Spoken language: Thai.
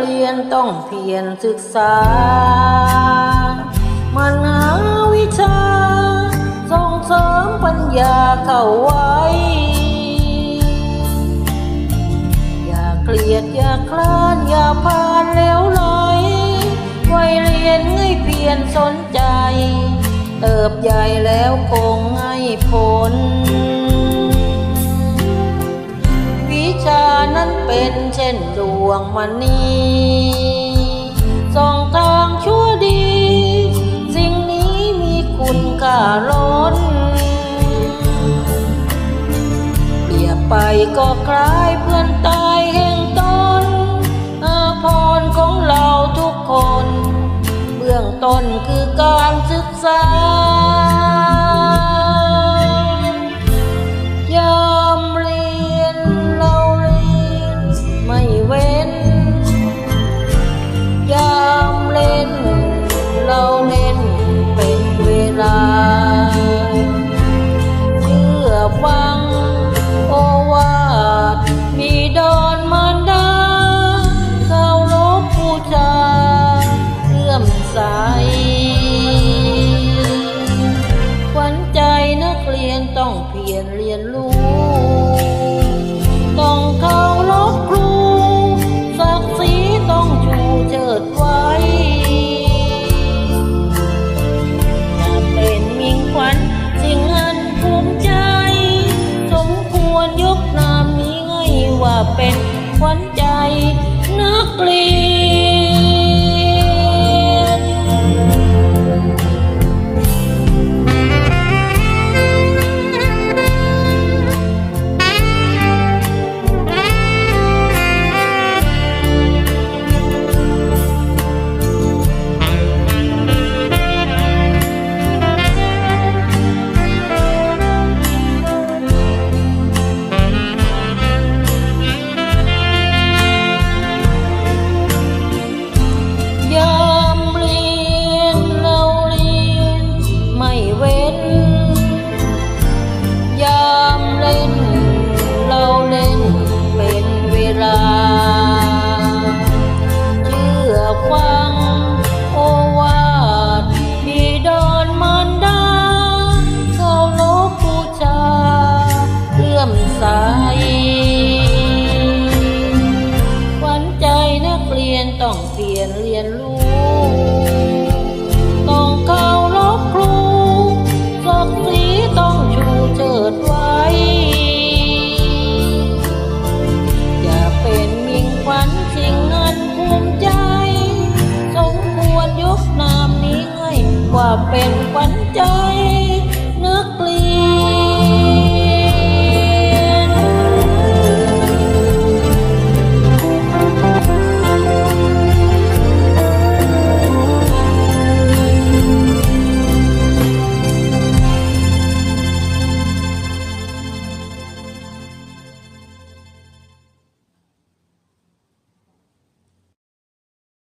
เรียนต้องเพียรศึกษามันาวิชา ส่งเสริมปัญญาเข้าไว้ อย่าเกลียดอย่าคลานอย่าพานเลวไหลวัยเรียนให้เพียรสนใจ เติบใหญ่แล้ว วงมณีส่องทางชั่วดี สิ่งนี้มีคุณค่าล้นเปรียบไปก็คล้ายเพื่อนตายแห่งตนอาพรของเราทุกคน เบื้องต้นคือการศึกษา เพียรเรียนรู้ ต้องเคารพครูศักดิ์ศรีต้องชูเชิดไว้จะเป็นมิ่งขวัญสิ่งอันภูมิใจ สมควรยกนามนี้ให้ว่าเป็น เวลาเชื่อฟัง เป็นขวัญใจนึกเรีย